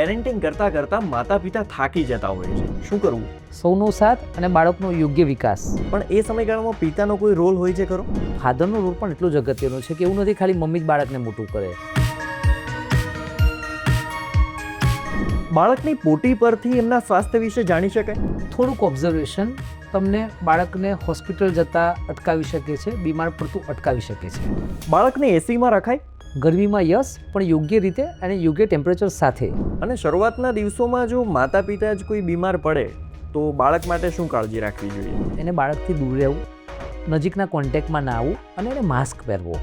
Parenting કરતાં કરતાં માતા પિતા થાકી જતા હોય છે. શું કરવું સૌનો સાથ અને બાળકનો યોગ્ય વિકાસ. પણ એ સમયગાળામાં પિતાનો કોઈ રોલ હોય છે ખરો? ફાધરનો રોલ પણ એટલો જ અગત્યનો છે કે એવું નથી ખાલી મમ્મી જ બાળકને મોટું કરે. બાળકની પોટી પરથી એમના સ્વાસ્થ્ય વિશે જાણી શકાય? થોડુંક ઓબ્ઝર્વેશન તમને બાળકને હોસ્પિટલ જતાં અટકાવી શકે છે બીમાર પડતું અટકાવી શકે છે. બાળકને એસીમાં રખાય? ગરમીમાં યસ પણ યોગ્ય રીતે અને યોગ્ય ટેમ્પરેચર સાથે. અને શરૂઆતના દિવસોમાં જો માતા પિતા જ કોઈ બીમાર પડે તો બાળક માટે શું કાળજી રાખવી જોઈએ? એને બાળકથી દૂર રહેવું નજીકના કોન્ટેક્ટમાં ના આવવું અને એને માસ્ક પહેરવો.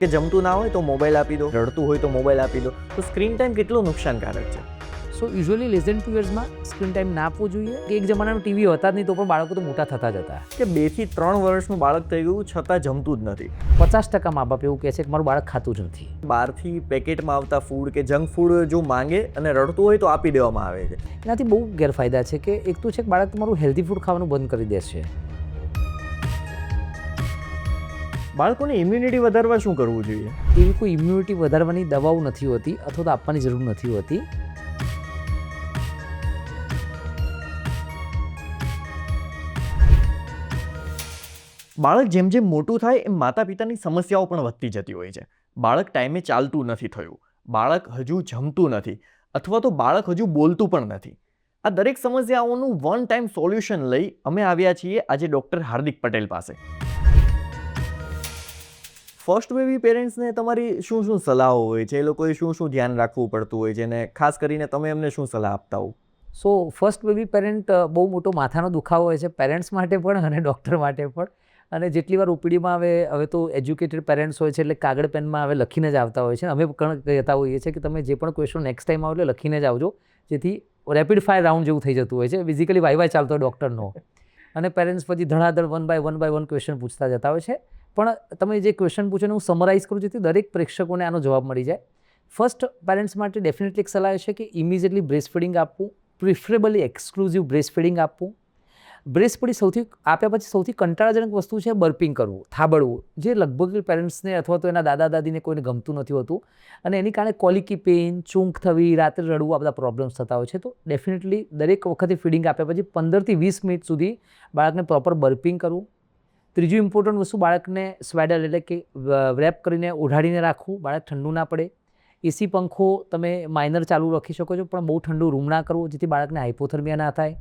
કે જમતું ના હોય તો મોબાઈલ આપી દો રડતું હોય તો મોબાઈલ આપી દો તો સ્ક્રીન ટાઈમ કેટલો નુકસાનકારક છે? So usually less than two યર્સમાં screen time ના આપવો જોઈએ. કે એક જમાનામાં ટીવી હતા જ નહીં તો પણ બાળકો તો મોટા થતા જ હતા. કે બેથી ત્રણ વર્ષનું બાળક થઈ ગયું છતાં જમતું જ નથી. પચાસ ટકા મા બાપ એવું કહે છે કે મારું બાળક ખાતું જ નથી. બહારથી પેકેટમાં આવતા ફૂડ કે જંક ફૂડ જો માંગે અને રડતું હોય તો આપી દેવામાં આવે છે. એનાથી બહુ ગેરફાયદા છે કે એક તો છે કે બાળક તમારું હેલ્ધી ફૂડ ખાવાનું બંધ કરી દેશે. બાળકોની ઇમ્યુનિટી વધારવા શું કરવું જોઈએ? એવી કોઈ ઇમ્યુનિટી વધારવાની દવાઓ નથી હોતી અથવા તો આપવાની જરૂર નથી હોતી. બાળક જેમ જેમ મોટું થાય એમ માતા પિતાની સમસ્યાઓ પણ વધતી જતી હોય છે. બાળક ટાઈમે ચાલતું નથી થયું. બાળક હજુ જમતું નથી અથવા તો બાળક હજુ બોલતું પણ નથી. આ દરેક સમસ્યાઓનું વન ટાઈમ સોલ્યુશન લઈ અમે આવ્યા છીએ આજે ડૉક્ટર હાર્દિક પટેલ પાસે. ફર્સ્ટ બેબી પેરેન્ટ્સને તમારી શું શું સલાહો હોય છે? એ લોકોએ શું શું ધ્યાન રાખવું પડતું હોય છે અને ખાસ કરીને તમે એમને શું સલાહ આપતા હો? સો ફર્સ્ટ બેબી પેરેન્ટ બહુ મોટો માથાનો દુખાવો હોય છે પેરેન્ટ્સ માટે પણ અને ડૉક્ટર માટે પણ. અને જેટલી વાર ઓપીડીમાં આવે, હવે તો એજ્યુકેટેડ પેરેન્ટ્સ હોય છે એટલે કાગળ પેનમાં હવે લખીને જ આવતા હોય છે. અમે પણ કહેતા હોઈએ છીએ કે તમે જે પણ ક્વેશ્ચન નેક્સ્ટ ટાઈમ આવો એટલે લખીને જ આવજો. જેથી રેપિડ ફાયર રાઉન્ડ જેવું થઈ જતું હોય છે. ફિઝિકલી વાય વાય ચાલતો હોય ડૉક્ટરનો અને પેરેન્ટ્સ પછી ધડાધડ one by one by one question પૂછતા જતા હોય છે. પણ તમે જે ક્વેશ્ચન પૂછો હું સમરાઇઝ કરું જેથી દરેક પ્રેક્ષકોને આનો જવાબ મળી જાય. ફર્સ્ટ પેરેન્ટ્સ માટે ડેફિનેટલી એક સલાહ છે કે ઇમિડિયેટલી બ્રેસ્ટ ફીડિંગ આપવું પ્રિફરેબલી એક્સક્લુઝિવ બ્રેસ્ટ ફીડિંગ આપવું બ્રેસ્ટ પડી સૌથી આપ્યા પછી સૌથી કંટાળાજનક વસ્તુ છે બર્પિંગ કરવું, થાબડવું, જે લગભગ પેરેન્ટ્સને અથવા તો એના દાદા દાદીને કોઈને ગમતું નથી હોતું. અને એની કારણે કોલિકી પેઇન, ચૂંક થવી, રાત્રે રડવું, આ બધા પ્રોબ્લેમ્સ થતા હોય છે. તો ડેફિનેટલી દરેક વખતે ફીડિંગ આપ્યા પછી પંદરથી વીસ મિનિટ સુધી બાળકને પ્રોપર બર્પિંગ કરવું. ત્રીજું ઇમ્પોર્ટન્ટ વસ્તુ, બાળકને સ્વેડર એટલે કે રેપ કરીને ઓઢાડીને રાખવું. બાળક ઠંડુ ના પડે. એસી પંખો તમે માઇનર ચાલુ રાખી શકો છો, પણ બહુ ઠંડુ રૂમ ના કરવું, જેથી બાળકને હાઇપોથર્મિયા ના થાય.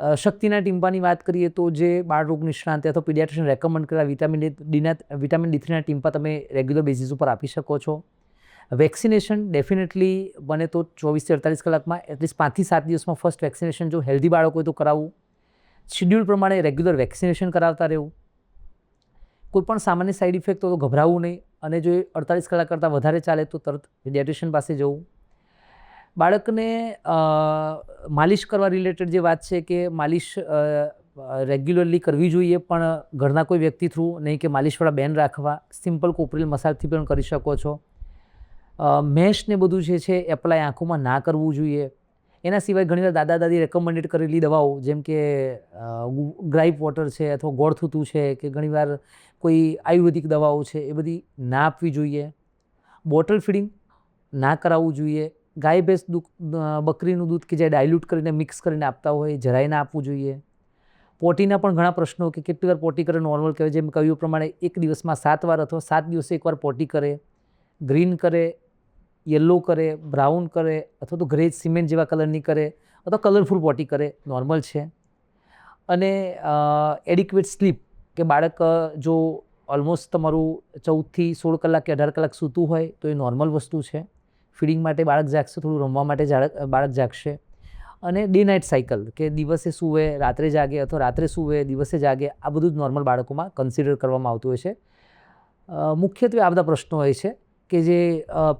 શક્તિના ટીમ્પાની વાત કરીએ તો જે બાળરોગ નિષ્ણાંત અથવા પીડિયાટ્રિશિયન રેકમેન્ડ કરેલા વિટામિન ડીના, વિટામિન ડી થ્રીના ટીમ્પા તમે રેગ્યુલર બેઝિસ ઉપર આપી શકો છો. વેક્સિનેશન ડેફિનેટલી બને તો ચોવીસથી અડતાલીસ કલાકમાં એટલીસ્ટ પાંચથી સાત દિવસમાં ફર્સ્ટ વેક્સિનેશન જો હેલ્ધી બાળક હોય તો કરાવવું શિડ્યુલ પ્રમાણે રેગ્યુલર વેક્સિનેશન કરાવતા રહેવું. કોઈ પણ સામાન્ય સાઈડ ઇફેક્ટ તો ગભરાવવું નહીં અને જો અડતાલીસ કલાક કરતાં વધારે ચાલે તો તરત પીડિયાટ્રિશિયન પાસે જવું. બાળકને માલિશ કરવા રિલેટેડ જે વાત છે કે માલિશ રેગ્યુલરલી કરવી જોઈએ, પણ ઘરના કોઈ વ્યક્તિ થ્રુ નહીં કે માલિશવાળા બેન રાખવા સિમ્પલ કોપરેલ મસાજથી પણ કરી શકો છો. મેશ ને બધું જે છે એપ્લાય આંખોમાં ના કરવું જોઈએ. એના સિવાય ઘણીવાર દાદા દાદી રેકમેન્ડેડ કરેલી દવાઓ, જેમ કે ગ્રાઇપ વોટર છે અથવા ગોળથૂતું છે કે ઘણીવાર કોઈ આયુર્વેદિક દવાઓ છે, એ બધી ના આપવી જોઈએ. બોટલ ફીડિંગ ના કરાવવું જોઈએ. ગાય ભેંસ દૂધ બકરીનું દૂધ કે જે ડાયલ્યુટ કરીને મિક્સ કરીને આપતા હોય, જરાય આપવું જોઈએ. પોટીના પણ ઘણા પ્રશ્નો કે કેટલી વાર પોટી કરે નોર્મલ કહેવાય. જેમ કહ્યું પ્રમાણે એક દિવસમાં સાત વાર અથવા સાત દિવસે એકવાર પોટી કરે. ગ્રીન કરે યલો કરે બ્રાઉન કરે, અથવા તો ગ્રે સિમેન્ટ જેવા કલરની કરે, અથવા કલરફુલ પોટી કરે. નોર્મલ છે. અને એડિક્વેટ સ્લીપ કે બાળક જો ઓલમોસ્ટ તમારું ચૌદથી સોળ કલાક કે અઢાર કલાક સૂતું હોય, તો એ નોર્મલ વસ્તુ છે. ફીડિંગ માટે બાળક જાગશે, થોડું રમવા માટે બાળક જાગશે. અને ડે નાઇટ સાયકલ કે દિવસે સૂવે, રાત્રે જાગે અથવા રાત્રે સૂવે, દિવસે જાગે, આ બધું જ નોર્મલ બાળકોમાં કન્સિડર કરવામાં આવતું હોય છે. મુખ્યત્વે આ બધા પ્રશ્નો હોય છે કે જે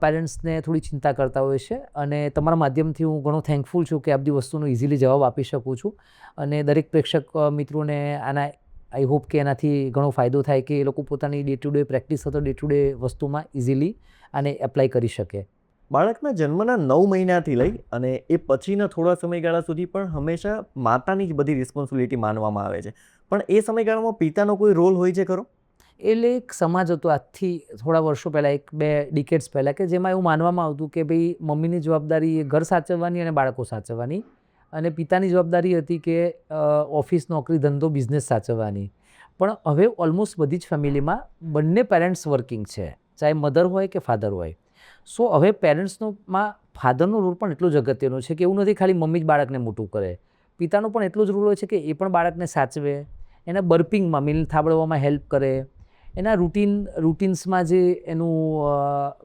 પેરેન્ટ્સને થોડી ચિંતા કરતા હોય છે અને તમારા માધ્યમથી હું ઘણો થેન્કફુલ છું કે આ બધી વસ્તુનો ઇઝીલી જવાબ આપી શકું છું. અને દરેક પ્રેક્ષક મિત્રોને આના આઈ હોપ કે એનાથી ઘણો ફાયદો થાય કે એ લોકો પોતાની ડે ટુ ડે પ્રેક્ટિસ અથવા ડે ટુ ડે વસ્તુમાં ઇઝીલી આને એપ્લાય કરી શકે. બાળકના જન્મના નવ મહિનાથી લઈ અને એ પછીના થોડા સમયગાળા સુધી પણ હંમેશા માતાની જ બધી રિસ્પોન્સિબિલિટી માનવામાં આવે છે. પણ એ સમયગાળામાં પિતાનો કોઈ રોલ હોય છે ખરો? એટલે એક સમાજ હતો આજથી થોડા વર્ષો પહેલાં, એક બે ડિકેટ્સ પહેલાં કે જેમાં એવું માનવામાં આવતું કે ભાઈ મમ્મીની જવાબદારી એ ઘર સાચવવાની અને બાળકો સાચવવાની અને પિતાની જવાબદારી હતી કે ઓફિસ નોકરી ધંધો બિઝનેસ સાચવવાની. પણ હવે ઓલમોસ્ટ બધી જ ફેમિલીમાં બંને પેરેન્ટ્સ વર્કિંગ છે. ચાહે મધર હોય કે ફાધર હોય. સો હવે પેરેન્ટ્સનોમાં ફાધરનો રોલ પણ એટલો જ અગત્યનો છે કે એવું નથી ખાલી મમ્મી જ બાળકને મોટું કરે. પિતાનો પણ એટલો જ રોલ હોય છે કે એ પણ બાળકને સાચવે. એના બર્પિંગમાં મિલ થાબડવામાં હેલ્પ કરે. એના રૂટીન, રૂટીન્સમાં જે એનું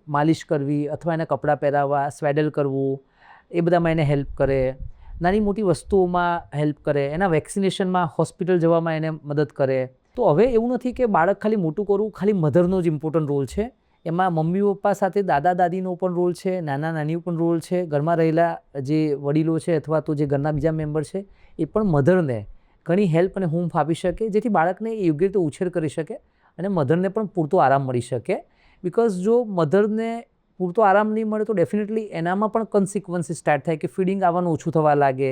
માલિશ કરવી અથવા એના કપડાં પહેરાવવા, સ્વેડલ કરવું, એ બધામાં એને હેલ્પ કરે. નાની મોટી વસ્તુઓમાં હેલ્પ કરે. એના વેક્સિનેશનમાં હોસ્પિટલ જવામાં એને મદદ કરે. તો હવે એવું નથી કે બાળક ખાલી મોટું કરવું, ખાલી મધરનો જ ઇમ્પોર્ટન્ટ રોલ છે. એમાં મમ્મી પપ્પા સાથે દાદા દાદીનો પણ રોલ છે, નાના નાનીનો પણ રોલ છે, ઘરમાં રહેલા જે વડીલો છે અથવા તો જે ઘરના બીજા મેમ્બર છે, એ પણ મધરને ઘણી હેલ્પ અને હુંફ આપી શકે, જેથી બાળકને યોગ્ય રીતે ઉછેર કરી શકે અને મધરને પણ પૂરતો આરામ મળી શકે. બિકોઝ જો મધરને પૂરતો આરામ નહીં મળે તો ડેફિનેટલી એનામાં પણ કન્સિક્વન્સીસ સ્ટાર્ટ થાય કે ફીડિંગ આવવાનું ઓછું થવા લાગે,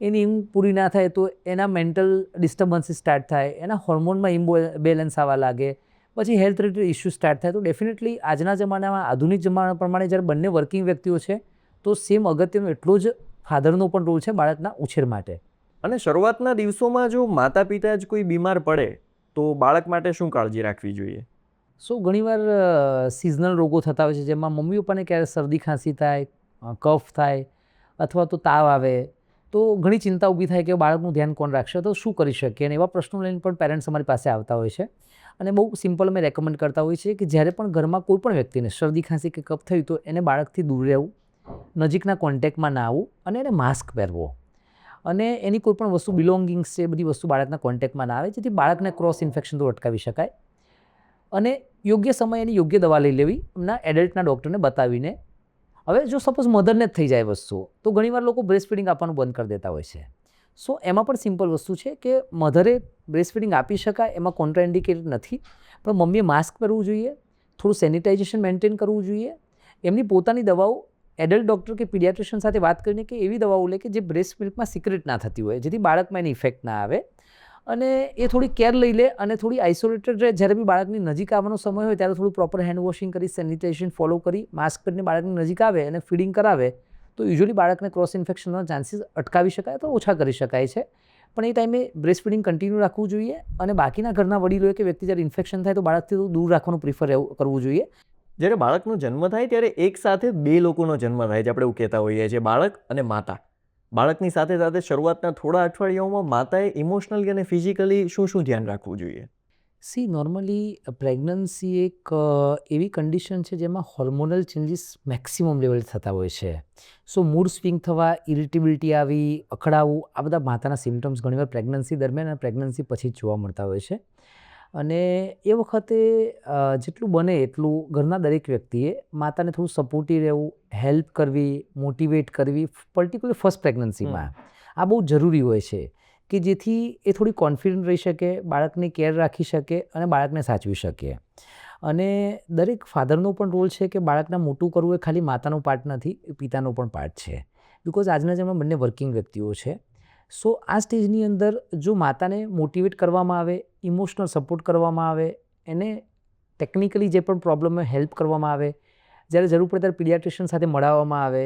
એની ઊંઘ પૂરી ના થાય તો એના મેન્ટલ ડિસ્ટર્બન્સીસ સ્ટાર્ટ થાય, એના હોર્મોનમાં ઇમ્બો બેલેન્સ આવવા લાગે પછી હેલ્થ રિલેટેડ ઇસ્યુ સ્ટાર્ટ થાય. તો ડેફિનેટલી આજના જમાનામાં આધુનિક જમાના પ્રમાણે જ્યારે બંને વર્કિંગ વ્યક્તિઓ છે તો સેમ અગત્યનો એટલો જ ફાધરનો પણ રોલ છે બાળકના ઉછેર માટે. અને શરૂઆતના દિવસોમાં જો માતા પિતા જ કોઈ બીમાર પડે તો બાળક માટે શું કાળજી રાખવી જોઈએ? સો ઘણીવાર સિઝનલ રોગો થતા હોય છે જેમાં મમ્મી પપ્પાને ક્યારે શરદી ખાંસી થાય કફ થાય અથવા તો તાવ આવે તો ઘણી ચિંતા ઊભી થાય કે બાળકનું ધ્યાન કોણ રાખશે? તો શું કરી શકીએ અને એવા પ્રશ્નો લઈને પણ પેરેન્ટ્સ અમારી પાસે આવતા હોય છે. અને બહુ સિમ્પલ અમે રેકમેન્ડ કરતા હોઈએ છીએ કે જ્યારે પણ ઘરમાં કોઈ પણ વ્યક્તિને શરદી, ખાંસી કે કફ થયું તો એને બાળકથી દૂર રહેવું, નજીકના કોન્ટેક્ટમાં ના આવવું અને એને માસ્ક પહેરવો. અને એની કોઈ પણ વસ્તુ બિલોંગિંગ્સ છે બધી વસ્તુ બાળકના કોન્ટેક્ટમાં ના આવે, જેથી બાળકને ક્રોસ ઇન્ફેક્શન તો અટકાવી શકાય. અને યોગ્ય સમયે એની યોગ્ય દવા લઈ લેવી, એમના એડલ્ટના ડૉક્ટરને બતાવીને. હવે જો સપોઝ મધરને જ થઈ જાય વસ્તુ તો ઘણીવાર લોકો બ્રેસ્ટ ફીડિંગ આપવાનું બંધ કરી દેતા હોય છે. સો એમાં પણ સિમ્પલ વસ્તુ છે કે મધરે બ્રેસ્ટ ફીડિંગ આપી શકાય, એમાં કોન્ટ્રાઇન્ડિકેટેડ નથી. પણ મમ્મીએ માસ્ક પહેરવું જોઈએ, થોડું સેનિટાઇઝેશન મેન્ટેન કરવું જોઈએ. એમની પોતાની દવાઓ, એડલ્ટ ડૉક્ટર કે પીડિયાટ્રિશિયન સાથે વાત કરીને કે એવી દવાઓ લે કે જે બ્રેસ્ટ મિલ્કમાં સિક્રેટ ના થતી હોય, જેથી બાળકમાં એની ઇફેક્ટ ના આવે. અને એ થોડી કેર લઈ લે અને થોડી આઇસોલેટેડ રહે. જ્યારે બી બાળકની નજીક આવવાનો સમય હોય, ત્યારે થોડું પ્રોપર હેન્ડ વોશિંગ કરી, સેનિટાઇઝેશન ફોલો કરી, માસ્ક પહેરીને બાળકની નજીક આવે અને ફીડિંગ કરાવે તો યુઝ્યુઅલી બાળકને ક્રોસ ઇન્ફેક્શનના ચાન્સીસ અટકાવી શકાય તો ઓછા કરી શકાય છે. પણ એ ટાઈમે બ્રેસ્ટ ફીડિંગ કન્ટિન્યુ રાખવું જોઈએ અને બાકીના ઘરના વડીલોએ કે વ્યક્તિ જ્યારે ઇન્ફેક્શન થાય તો બાળકથી દૂર રાખવાનું પ્રિફર કરવું જોઈએ. જ્યારે બાળકનો જન્મ થાય ત્યારે એક સાથે બે લોકોનો જન્મ થાય છે, આપણે એવું કહેતા હોઈએ છીએ, બાળક અને માતા. બાળકની સાથે સાથે શરૂઆતના થોડા અઠવાડિયાઓમાં માતાએ ઇમોશનલી અને ફિઝિકલી શું શું ધ્યાન રાખવું જોઈએ? સી નોર્મલી પ્રેગ્નન્સી એક એવી કન્ડિશન છે જેમાં હોર્મોનલ ચેન્જીસ મેક્સિમમ લેવલ થતા હોય છે. સો મૂડ સ્વિંગ થવા ઇરિટેબિલિટી આવી અખડાવું આ બધા માતાના સિમ્ટમ્સ ઘણીવાર પ્રેગ્નન્સી દરમિયાન અને પ્રેગ્નન્સી પછી જ જોવા મળતા હોય છે. અને એ વખતે જેટલું બને એટલું ઘરના દરેક વ્યક્તિએ માતાને થોડું સપોર્ટિવ રહેવું હેલ્પ કરવી મોટિવેટ કરવી પર્ટિક્યુલર ફર્સ્ટ પ્રેગ્નન્સીમાં. આ બહુ જરૂરી હોય છે. કે જેથી એ થોડી કોન્ફિડન્ટ રહી શકે, બાળકની કેર રાખી શકે અને બાળકને સાચવી શકે. અને દરેક ફાધરનો પણ રોલ છે કે બાળકને મોટું કરવું એ ખાલી માતાનો પાર્ટ નથી પિતાનો પણ પાર્ટ છે. બિકોઝ આજના જમાનામાં બંને વર્કિંગ વ્યક્તિઓ છે. સો આ સ્ટેજની અંદર જો માતાને મોટિવેટ કરવામાં આવે ઇમોશનલ સપોર્ટ કરવામાં આવે, એને ટેકનિકલી જે પણ પ્રોબ્લેમ હોય હેલ્પ કરવામાં આવે, જ્યારે જરૂર પડે ત્યારે પીડિયાટ્રિશિયન સાથે મળાવવામાં આવે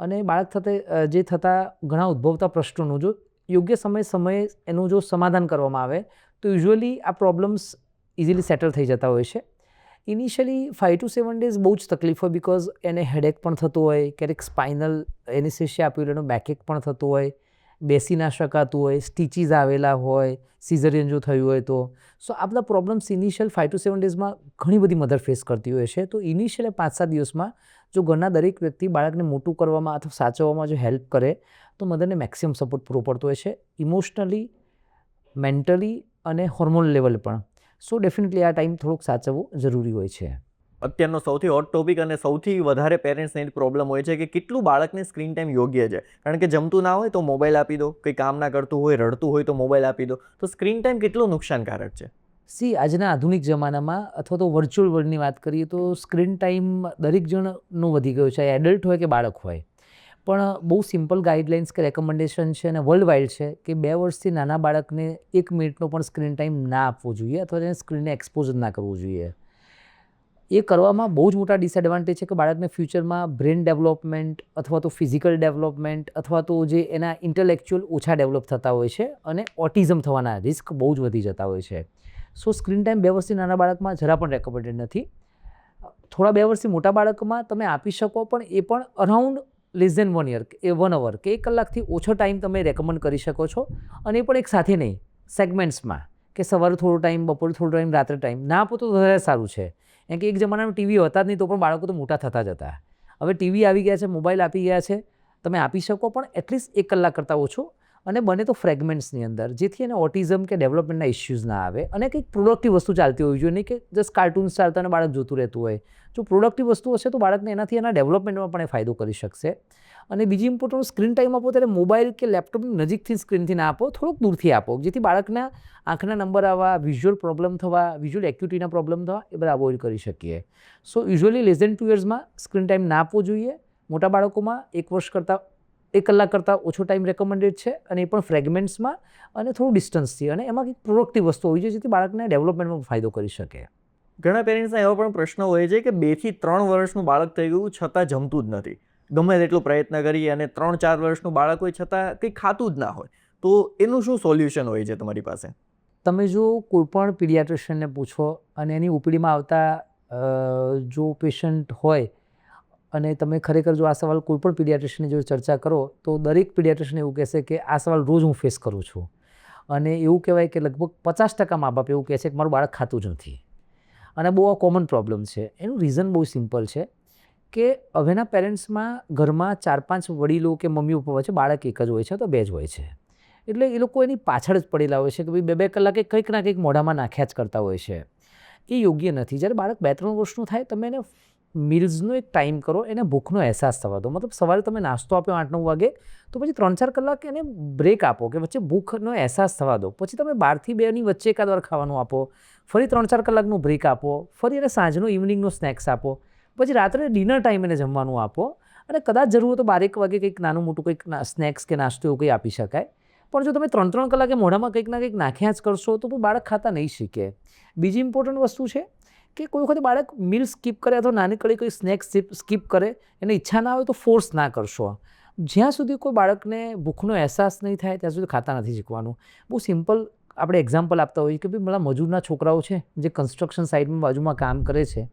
અને બાળક સાથે જે થતા ઘણા ઉદ્ભવતા પ્રશ્નોનું, જો યોગ્ય સમય સમયે એનું જો સમાધાન કરવામાં આવે, તો યુઝ્યુઅલી આ પ્રોબ્લેમ્સ ઇઝીલી સેટલ થઈ જતા હોય છે. Initially five to seven days બહુ જ તકલીફ હોય બિકોઝ એને હેડેક પણ થતું હોય, ક્યારેક સ્પાઇનલ એનેસ્થેશિયા આપ્યું એનો બેકેક પણ થતું હોય, બેસી ના શકાતું હોય સ્ટીચીસ આવેલા હોય સિઝરિયન જો થયું હોય તો. સો આ બધા problems initial five to seven ડેઝમાં ઘણી બધી મધર ફેસ કરતી હોય છે. તો ઇનિશિયલ પાંચ સાત દિવસમાં જો ઘરના દરેક વ્યક્તિ બાળકને મોટું કરવામાં અથવા સાચવવામાં જો હેલ્પ કરે તો મધરને મેક્સિમમ સપોર્ટ પૂરો પડતો હોય છે ઇમોશનલી મેન્ટલી અને હોર્મોન લેવલ પણ. સો ડેફિનેટલી આ ટાઈમ થોડોક સાચવવો જરૂરી હોય છે. અત્યારનો સૌથી હોટ ટોપિક અને સૌથી વધારે પેરેન્ટ્સને પ્રોબ્લેમ હોય છે કે કેટલું બાળકને સ્ક્રીન ટાઈમ યોગ્ય છે. કારણ કે જમતું ના હોય તો મોબાઈલ આપી દો કંઈ કામ ના કરતું હોય રડતું હોય તો મોબાઈલ આપી દો. તો સ્ક્રીન ટાઈમ કેટલો નુકસાનકારક છે? સી આજના આધુનિક જમાનામાં અથવા તો વર્ચ્યુઅલ વર્લ્ડની વાત કરીએ તો સ્ક્રીન ટાઈમ દરેક જણનો વધી ગયો છે એડલ્ટ હોય કે બાળક હોય. પણ બહુ સિમ્પલ ગાઈડલાઇન્સ કે રેકમેન્ડેશન છે અને વર્લ્ડ વાઇડ છે કે બે વર્ષથી નાના બાળકને એક મિનિટનો પણ સ્ક્રીન ટાઈમ ના આપવો જોઈએ અથવા તેને સ્ક્રીનને એક્સપોઝ ના કરવું જોઈએ. એ કરવામાં બહુ જ મોટા ડિસએડવાન્ટેજ છે કે બાળકને ફ્યુચરમાં બ્રેન ડેવલપમેન્ટ અથવા તો ફિઝિકલ ડેવલપમેન્ટ અથવા તો જે એના ઇન્ટેલેક્ચ્યુઅલ ઓછા ડેવલપ થતા હોય છે અને ઓટિઝમ થવાના રિસ્ક બહુ જ વધી જતા હોય છે. સો સ્ક્રીન ટાઈમ બે વર્ષથી નાના બાળકમાં જરા પણ રેકમેન્ડેડ નથી. થોડા બે વર્ષથી મોટા બાળકમાં તમે આપી શકો, પણ એ પણ around less than one year એ વન અવર કે એક કલાકથી ઓછો ટાઈમ તમે રેકમેન્ડ કરી શકો છો. અને એ પણ એક સાથે નહીં સેગમેન્ટ્સમાં કે સવારે થોડો ટાઈમ બપોરે થોડો ટાઈમ રાત્રે ટાઈમ ના આપો તો વધારે સારું છે. કેમ કે એક જમાનામાં ટીવી હતા જ નહીં, તો પણ બાળકો તો મોટા થતા જ હતા. હવે ટીવી આવી ગયા છે મોબાઈલ આપી ગયા છે. તમે આપી શકો, પણ એટલીસ્ટ એક કલાક કરતાં ઓછું અને બને તો ફ્રેગમેન્ટ્સની અંદર, જેથી એને ઓટિઝમ કે ડેવલપમેન્ટના ઇસ્યુઝ ના આવે. અને કંઈક પ્રોડક્ટિવ વસ્તુ ચાલતી હોવી જોઈએ, નહીં કે જસ્ટ કાર્ટૂન્સ ચાલતા અને બાળક જોતું રહેતું હોય. જો પ્રોડક્ટિવ વસ્તુ હશે તો બાળકને એનાથી એના ડેવલપમેન્ટમાં પણ એ ફાયદો કરી શકશે. અને બીજી ઇમ્પોર્ટન્ટ સ્ક્રીન ટાઈમ આપો, ત્યારે મોબાઈલ કે લેપટોપની નજીકથી સ્ક્રીનથી ના આપો, થોડુંક દૂરથી આપો, જેથી બાળકના આંખના નંબર આવવા વિઝ્યુઅલ પ્રોબ્લેમ થવા વિઝ્યુઅલ એક્યુટીના પ્રોબ્લેમ થવા, એ બધા અવોઇડ કરી શકીએ. So usually less than two યર્સમાં screen time ના આપવો જોઈએ. મોટા બાળકોમાં એક વર્ષ કરતાં એક કલાક કરતાં ઓછો ટાઈમ રેકમેન્ડેડ છે અને એ પણ ફ્રેગમેન્ટ્સમાં અને થોડું ડિસ્ટન્સથી અને એમાં કંઈક પ્રોડક્ટિવ વસ્તુ હોવી જોઈએ જેથી બાળકને ડેવલપમેન્ટમાં ફાયદો કરી શકે. ઘણા પેરેન્ટ્સના એવા પણ પ્રશ્નો હોય છે કે બેથી ત્રણ વર્ષનું બાળક થઈ ગયું છતાં જમતું જ નથી. ગમે તેટલો પ્રયત્ન કરીએ અને ત્રણ ચાર વર્ષનું બાળક હોય છતાં કંઈ ખાતું જ ના હોય. તો એનું શું સોલ્યુશન હોય છે તમારી પાસે? તમે જો કોઈપણ પીડિયાટ્રિશિયનને પૂછો અને એની ઓપીડીમાં આવતા જો પેશન્ટ હોય અને તમે ખરેખર જો આ સવાલ કોઈપણ પીડિયાટ્રિશિયનની જો ચર્ચા કરો, તો દરેક પીડિયાટ્રિશિયન એવું કહેશે કે આ સવાલ રોજ હું ફેસ કરું છું. અને એવું કહેવાય કે લગભગ પચાસ ટકા મા બાપ એવું કહે છે કે મારું બાળક ખાતું જ નથી. અને બહુ આ કોમન પ્રોબ્લેમ છે. એનું રીઝન બહુ સિમ્પલ છે કે હવેના પેરેન્ટ્સમાં ઘરમાં ચાર પાંચ વડીલો કે મમ્મી પપ્પા વચ્ચે બાળક એક જ હોય છે તો બે જ હોય છે. એટલે એ લોકો એની પાછળ જ પડેલા હોય છે કે ભાઈ બે બે કલાકે કંઈક ના કંઈક મોઢામાં નાખ્યા જ કરતા હોય છે. એ યોગ્ય નથી. જ્યારે બાળક બે ત્રણ વર્ષનું થાય, તમે એને મિલ્સનો એક ટાઈમ કરો, એને ભૂખનો અહેસાસ થવા દો. મતલબ સવારે તમે નાસ્તો આપ્યો આઠ નવ વાગે, તો પછી ત્રણ ચાર કલાક એને બ્રેક આપો કે વચ્ચે ભૂખનો અહેસાસ થવા દો. પછી તમે બારથી બેની વચ્ચે એકાદ વાર ખાવાનું આપો, ફરી ત્રણ ચાર કલાકનું બ્રેક આપો, ફરી એને સાંજનો ઇવનિંગનો સ્નેક્સ આપો, પછી રાત્રે ડિનર ટાઈમ એને જમવાનું આપો. અને કદાચ જરૂર હોય તો બારેક વાગે કંઈક નાનું મોટું કંઈક સ્નેક્સ કે નાસ્તો એવું કંઈ આપી શકાય. પણ જો તમે ત્રણ ત્રણ કલાકે મોઢામાં કંઈક ના કંઈક નાખ્યા જ કરશો, તો બાળક ખાતા નહીં શીખે. બીજી ઇમ્પોર્ટન્ટ વસ્તુ છે કે કોઈ વખતે બાળક મિલ સ્કીપ કરે અથવા નાની કડી કોઈ સ્નેક સ્કીપ કરે, એને ઈચ્છા ના હોય તો ફોર્સ ના કરશો. જ્યાં સુધી કોઈ બાળકને ભૂખનો અહેસાસ નહીં થાય, ત્યાં સુધી ખાતા નથી શીખવાનું. બહુ સિમ્પલ આપણે એક્ઝામ્પલ આપતા હોઈએ કે ભાઈ મારા મજૂરના છોકરાઓ છે, જે કન્સ્ટ્રક્શન સાઇડમાં બાજુમાં કામ કરે છે,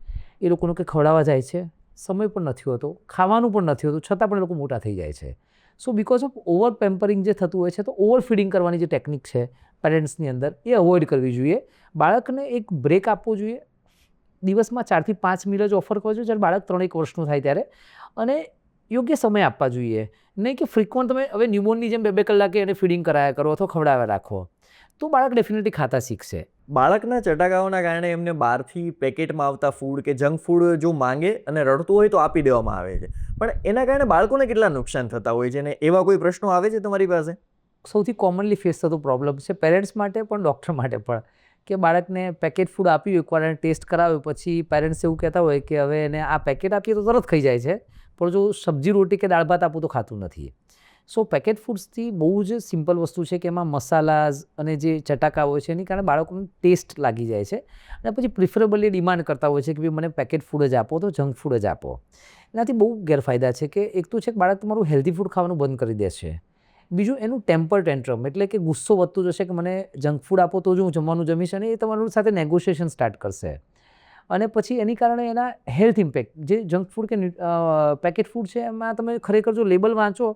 એ લોકોને કંઈ ખવડાવવા જાય છે, સમય પણ નથી હોતો, ખાવાનું પણ નથી હોતું, છતાં પણ એ લોકો મોટા થઈ જાય છે. So because of over pampering જે થતું હોય છે, તો ઓવર ફીડિંગ કરવાની જે ટેકનિક છે પેરેન્ટ્સની અંદર, એ અવોઇડ કરવી જોઈએ. બાળકને એક બ્રેક આપવો જોઈએ દિવસમાં ચારથી પાંચ મિલ જ ઓફર કરો છો જ્યારે બાળક ત્રણ એક વર્ષનું થાય ત્યારે. અને યોગ્ય સમય આપવા જોઈએ. નહીં કે ફ્રિકવન્ટ તમે હવે ન્યૂબોર્નની જેમ બે બે કલાકે એને ફીડિંગ કરાયા કરો અથવા ખવડાવ્યા રાખો. તો બાળક ડેફિનેટલી ખાતા શીખશે. બાળકના ચટાકાઓના કારણે એમને બહારથી પેકેટમાં આવતા ફૂડ કે જંક ફૂડ જો માંગે અને રડતું હોય તો આપી દેવામાં આવે છે. પણ એના કારણે બાળકોને કેટલા નુકસાન થતા હોય છે અને એવા કોઈ પ્રશ્નો આવે છે તમારી પાસે? સૌથી કોમનલી ફેસ થતો પ્રોબ્લેમ છે પેરેન્ટ્સ માટે પણ ડૉક્ટર માટે પણ. કે બાળકને પેકેટ ફૂડ આપ્યું એકવાર એને ટેસ્ટ કરાવ્યું, પછી પેરેન્ટ્સ એવું કહેતા હોય કે હવે એને આ પેકેટ આપીએ તો તરત ખાઈ જાય છે, પણ જો સબ્જી, રોટી કે દાળ ભાત આપું તો ખાતું નથી. સો પેકેટ ફૂડ્સથી બહુ જ સિમ્પલ વસ્તુ છે કે એમાં મસાલાઝ અને જે ચટાકા હોય છે એની કારણે બાળકોને ટેસ્ટ લાગી જાય છે અને પછી પ્રિફરેબલી ડિમાન્ડ કરતા હોય છે કે ભાઈ મને પેકેટ ફૂડ જ આપો તો જંક ફૂડ જ આપો. એનાથી બહુ ગેરફાયદા છે કે એક તો છે કે બાળક તમારું હેલ્ધી ફૂડ ખાવાનું બંધ કરી દેશે બીજું એનું ટેમ્પર ટેન્ટ્રમ એટલે કે ગુસ્સો વધતો જશે કે મને જંક ફૂડ આપો તો જ હું જમવાનું જમીશ અને એ તમારું સાથે નેગોશિએશન સ્ટાર્ટ કરશે. અને પછી એની કારણે એના હેલ્થ ઇમ્પેક્ટ જે જંક ફૂડ કે પેકેટ ફૂડ છે, એમાં તમે ખરેખર જો લેબલ વાંચો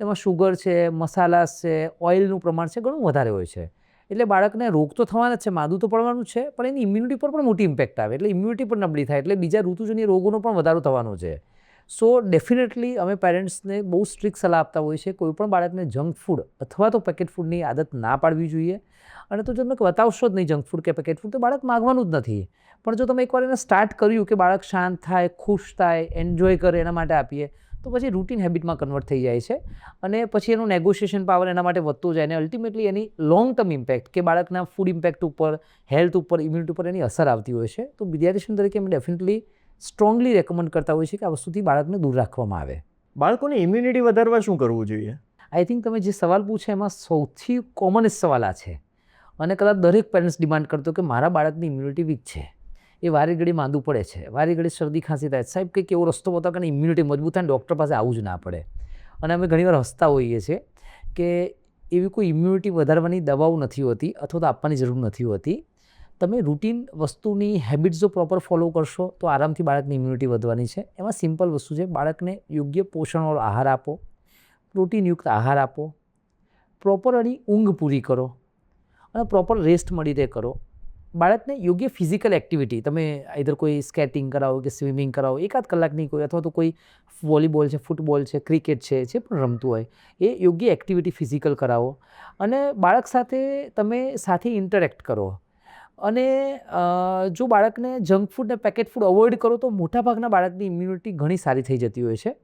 તેમાં શુગર છે મસાલા છે ઓઇલનું પ્રમાણ છે, ઘણું વધારે હોય છે. એટલે બાળકને રોગ તો થવાના જ છે, માદું તો પડવાનું છે, પણ એની ઇમ્યુનિટી પર પણ મોટી ઇમ્પેક્ટ આવે, એટલે ઇમ્યુનિટી પણ નબળી થાય, એટલે બીજા ઋતુજન્ય રોગોનો પણ વધારો થવાનો છે. સો ડેફિનેટલી અમે પેરેન્ટ્સને બહુ સ્ટ્રિક્ટ સલાહ આપતા હોઈએ છીએ કોઈપણ બાળકને જંક ફૂડ અથવા તો પેકેટ ફૂડની આદત ના પાડવી જોઈએ. અને તો જો તમે બતાવશો જ નહીં જંક ફૂડ કે પેકેટ ફૂડ તો બાળક માગવાનું જ નથી. પણ જો તમે એકવાર એને સ્ટાર્ટ કર્યું કે બાળક શાંત થાય, ખુશ થાય એન્જોય કરે એના માટે આપીએ, તો પછી રૂટીન હેબિટમાં કન્વર્ટ થઈ જાય છે. અને પછી એનું નેગોશિએશન પાવર એના માટે વધતો જાય અને અલ્ટિમેટલી એની લોંગ ટર્મ ઇમ્પેક્ટ કે બાળકના ફૂડ ઇમ્પેક્ટ ઉપર હેલ્થ ઉપર ઇમ્યુનિટી ઉપર એની અસર આવતી હોય છે. તો વિદ્યાર્થી તરીકે અમે ડેફિનેટલી સ્ટ્રોંગલી રેકમેન્ડ કરતા હોય છે કે આ વસ્તુથી બાળકને દૂર રાખવામાં આવે. બાળકોને ઇમ્યુનિટી વધારવા શું કરવું જોઈએ? આઈ થિંક તમે જે સવાલ પૂછે એમાં સૌથી કોમન સવાલ આ છે. અને કદાચ દરેક પેરેન્ટ્સ ડિમાન્ડ કરતો કે મારા બાળકની ઇમ્યુનિટી વીક છે. એ વારે ઘડી માંદું પડે છે. વારે ઘડી શરદી ખાંસી થાય સાહેબ કંઈક એવો રસ્તો બતાવો કે ઇમ્યુનિટી મજબૂત થાય ડૉક્ટર પાસે આવું જ ના પડે. અને અમે ઘણીવાર હસતા હોઈએ છીએ કે એવી કોઈ ઇમ્યુનિટી વધારવાની દવાઓ નથી હોતી અથવા તો આપવાની જરૂર નથી હોતી. તમે રૂટીન વસ્તુની હેબિટ્સ જો પ્રોપર ફોલો કરશો, તો આરામથી બાળકની ઇમ્યુનિટી વધવાની છે. એમાં સિમ્પલ વસ્તુ છે, બાળકને યોગ્ય પોષણવાળો આહાર આપો પ્રોટીનયુક્ત આહાર આપો પ્રોપરલી ઊંઘ પૂરી કરો અને પ્રોપર રેસ્ટ મળી રહે કરો. બાળકને યોગ્ય ફિઝિકલ એક્ટિવિટી તમે આઈધર કોઈ સ્કેટિંગ કરાવો કે સ્વિમિંગ કરાવો, એકાદ કલાકની કોઈ અથવા તો કોઈ વોલીબોલ છે ફૂટબોલ છે ક્રિકેટ છે, જે પણ રમતું હોય, એ યોગ્ય એક્ટિવિટી ફિઝિકલ કરાવો અને બાળક સાથે તમે સાથે ઇન્ટરેક્ટ કરો. અને જો બાળકને જંક ફૂડ ને પેકેટ ફૂડ અવોઇડ કરો તો મોટાભાગના બાળકની ઇમ્યુનિટી ઘણી સારી થઈ જતી હોય છે.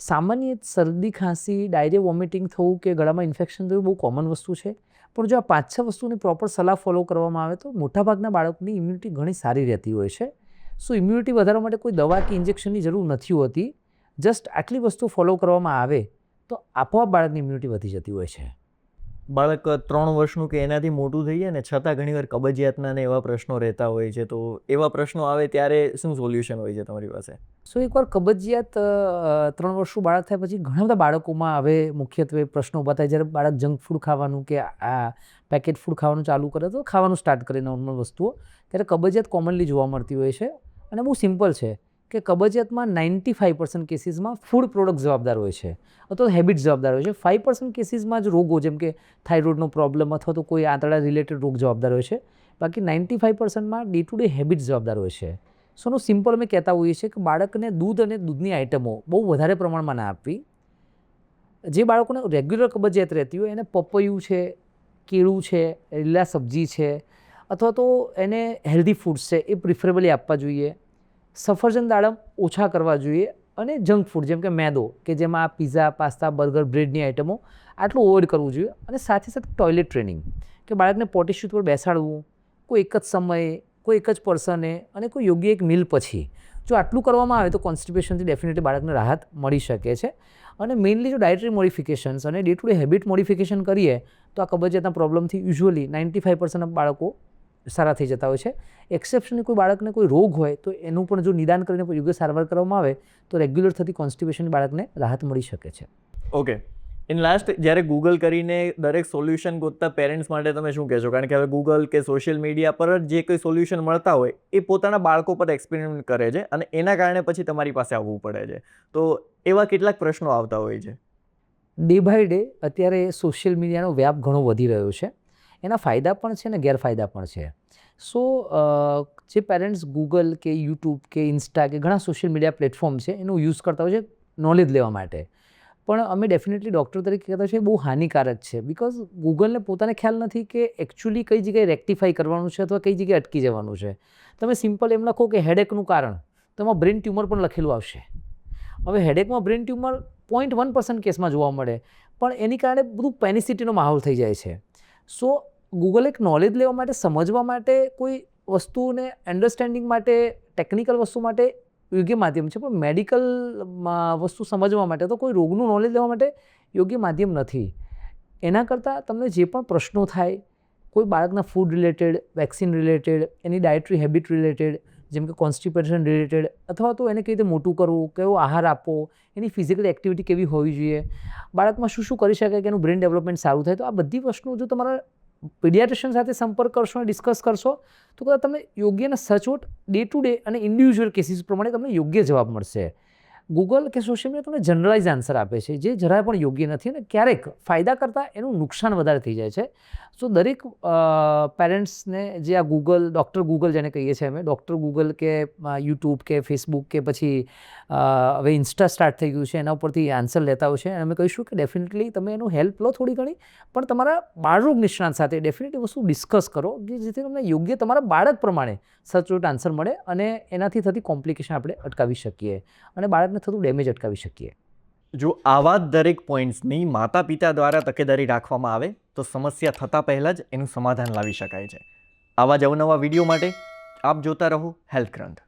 સામાન્ય શરદી, ખાંસી, ડાયરિયા, વોમિટિંગ થવું કે ગળામાં ઇન્ફેક્શન થવું બહુ કોમન વસ્તુ છે. પણ જો આ પાંચ છ વસ્તુની પ્રોપર સલાહ ફોલો કરવામાં આવે તો મોટાભાગના બાળકની ઇમ્યુનિટી ઘણી સારી રહેતી હોય છે. સો, ઇમ્યુનિટી વધારવા માટે કોઈ દવા કે ઇન્જેક્શનની જરૂર નથી હોતી. જસ્ટ આટલી વસ્તુ ફોલો કરવામાં આવે તો આપોઆપ બાળકની ઇમ્યુનિટી વધી જતી હોય છે. બાળક ત્રણ વર્ષનું કે એનાથી મોટું થઈ જાય ને, છતાં ઘણીવાર કબજિયાતના ને એવા પ્રશ્નો રહેતા હોય છે, તો એવા પ્રશ્નો આવે ત્યારે શું સોલ્યુશન હોય છે તમારી પાસે? સો એકવાર કબજિયાત ત્રણ વર્ષનું બાળક થાય પછી ઘણા બધા બાળકોમાં હવે મુખ્યત્વે પ્રશ્નો ઊભા થાય. જ્યારે બાળક જંક ફૂડ ખાવાનું કે આ પેકેટ ફૂડ ખાવાનું ચાલુ કરે તો ખાવાનું સ્ટાર્ટ કરે નોર્મલ વસ્તુઓ. ત્યારે કબજિયાત કોમનલી જોવા મળતી હોય છે અને બહુ સિમ્પલ છે. કે કબજિયાતમાં નાઇન્ટી ફાઇવ પર્સન્ટ કેસીસમાં ફૂડ પ્રોડક્ટ જવાબદાર હોય છે. અથવા હેબિટ જવાબદાર હોય છે. ફાઇવ પર્સન્ટ કેસીસમાં જ રોગો, જેમ કે થાઇરોઇડનો પ્રોબ્લેમ અથવા તો કોઈ આંતરડા રિલેટેડ રોગ જવાબદાર હોય છે. બાકી નાઇન્ટી ફાઇવ પર્સન્ટમાં ડે ટુ ડે હેબિટ જવાબદાર હોય છે. સોનું સિમ્પલ અમે કહેતા હોઈએ છીએ કે બાળકને દૂધ અને દૂધની આઇટમો બહુ વધારે પ્રમાણમાં ના આપવી. જે બાળકોને રેગ્યુલર કબજિયાત રહેતી હોય, એને પપૈયું છે, કેળું છે, લીલા સબ્જી છે, અથવા તો એને હેલ્ધી ફૂડ્સ છે, એ પ્રિફરેબલી આપવા જોઈએ. સફરજન દાડમ ઓછા કરવા જોઈએ અને જંક ફૂડ, જેમ કે મેદો, કે જેમાં આ પીઝા, પાસ્તા, બર્ગર, બ્રેડની આઇટમો આટલું ઓવોઇડ કરવું જોઈએ અને સાથે સાથે ટોયલેટ ટ્રેનિંગ, કે બાળકને પોટી પર બેસાડવું, કોઈ એક જ સમયે, કોઈ એક જ પર્સને અને કોઈ યોગ્ય એક મિલ પછી. જો આટલું કરવામાં આવે તો કોન્સ્ટિપેશનથી ડેફિનેટલી બાળકને રાહત મળી શકે છે. અને મેઇનલી જો ડાયટરી મોડિફિકેશન્સ અને day to day habit modification કરીએ, તો આ કબજિયાતના પ્રોબ્લમથી યુઝ્યુઅલી નાઇન્ટી ફાઇવ પર્સન્ટ બાળકો સારા થઈ જતા હોય છે. એક્સેપ્શનલી કોઈ બાળકને કોઈ રોગ હોય તો એનું પણ જો નિદાન કરીને યોગ્ય સારવાર કરવામાં આવે તો રેગ્યુલર થતી કોન્સ્ટિપેશન બાળકને રાહત મળી શકે છે. ઓકે ઇન લાસ્ટ જ્યારે ગૂગલ કરીને દરેક સોલ્યુશન ગોતતા પેરેન્ટ્સ માટે તમે શું કહેશો? કારણ કે હવે ગૂગલ કે સોશિયલ મીડિયા પર જ જે કોઈ સોલ્યુશન મળતા હોય એ પોતાના બાળકો પર એક્સપેરિમેન્ટ કરે છે અને એના કારણે પછી તમારી પાસે આવવું પડે છે. તો એવા કેટલાક પ્રશ્નો આવતા હોય છે. ડે બાય ડે અત્યારે સોશિયલ મીડિયાનો વ્યાપ ઘણો વધી રહ્યો છે. એના ફાયદા પણ છે અને ગેરફાયદા પણ છે. સો જે પેરેન્ટ્સ ગૂગલ કે યુટ્યુબ કે ઇન્સ્ટા કે ઘણા સોશિયલ મીડિયા પ્લેટફોર્મ છે, એનો યુઝ કરતા હોય છે નોલેજ લેવા માટે. પણ અમે ડેફિનેટલી ડૉક્ટર તરીકે કહેતા છે બહુ હાનિકારક છે. બિકોઝ ગૂગલને પોતાને ખ્યાલ નથી કે એકચ્યુઅલી કઈ જગ્યાએ રેક્ટિફાઈ કરવાનું છે અથવા કઈ જગ્યાએ અટકી જવાનું છે. તમે સિમ્પલ એમ લખો કે હેડેકનું કારણ તો એમાં બ્રેન ટ્યુમર પણ લખેલું આવશે. હવે હેડેકમાં brain tumour point one percent કેસમાં જોવા મળે. પણ એની કારણે બધું પેનિસિટીનો માહોલ થઈ જાય છે. સો ગૂગલ એક નોલેજ લેવા માટે, સમજવા માટે, કોઈ વસ્તુને અન્ડરસ્ટેન્ડિંગ માટે ટેકનિકલ વસ્તુ માટે યોગ્ય માધ્યમ છે. પણ મેડિકલ વસ્તુ સમજવા માટે તો કોઈ રોગનું નોલેજ લેવા માટે યોગ્ય માધ્યમ નથી. એના કરતાં તમને જે પણ પ્રશ્નો થાય, કોઈ બાળકના ફૂડ રિલેટેડ વેક્સિન રિલેટેડ એની ડાયટરી હેબિટ રિલેટેડ જેમ કે કોન્સ્ટિપેશન રિલેટેડ અથવા તો એને કઈ રીતે મોટું કરવું, કેવો આહાર આપવો, એની ફિઝિકલ એક્ટિવિટી કેવી હોવી જોઈએ, બાળકમાં શું શું કરી શકાય કે એનું બ્રેન ડેવલપમેન્ટ સારું થાય, તો આ બધી વસ્તુઓ જો તમારા પીડિયાટ્રિશિયન સાથે સંપર્ક કરશો અને ડિસ્કસ કરશો, તો કદાચ તમને યોગ્ય સચોટ ડે ટુ ડે અને ઇન્ડિવિજ્યુઅલ કેસીસ પ્રમાણે તમને યોગ્ય જવાબ મળશે. ગૂગલ કે સોશિયલ મીડિયા તમને જનરલાઇઝ આન્સર આપે છે. જે જરાય પણ યોગ્ય નથી અને ક્યારેક ફાયદા કરતાં એનું નુકસાન વધારે થઈ જાય છે. સો દરેક પેરેન્ટ્સને જે આ ગૂગલ ડૉક્ટર ગૂગલ જેને કહીએ છીએ અમે ડૉક્ટર ગૂગલ કે યુટ્યુબ કે ફેસબુક કે, પછી હવે ઇન્સ્ટા સ્ટાર્ટ થઈ ગયું છે, એના ઉપરથી આન્સર લેતા હોય છે. અને અમે કહીશું કે ડેફિનેટલી તમે એનું હેલ્પ લો થોડી ઘણી, પણ તમારા બાળરોગ નિષ્ણાંત સાથે ડેફિનેટલી વસ્તુ ડિસ્કસ કરો, કે જેથી તમને યોગ્ય તમારા બાળક પ્રમાણે સચોટ આન્સર મળે અને એનાથી થતી કોમ્પ્લિકેશન આપણે અટકાવી શકીએ. અને બાળકને થતું ડેમેજ અટકાવી શકીએ. જો આવા દરેક પોઈન્ટ્સની માતા પિતા દ્વારા તકેદારી રાખવામાં આવે, તો સમસ્યા થતાં પહેલાં જ એનું સમાધાન લાવી શકાય છે. આવા જ અવનવા વીડિયો માટે આપ જોતા રહો હેલ્થ ગ્રંથ.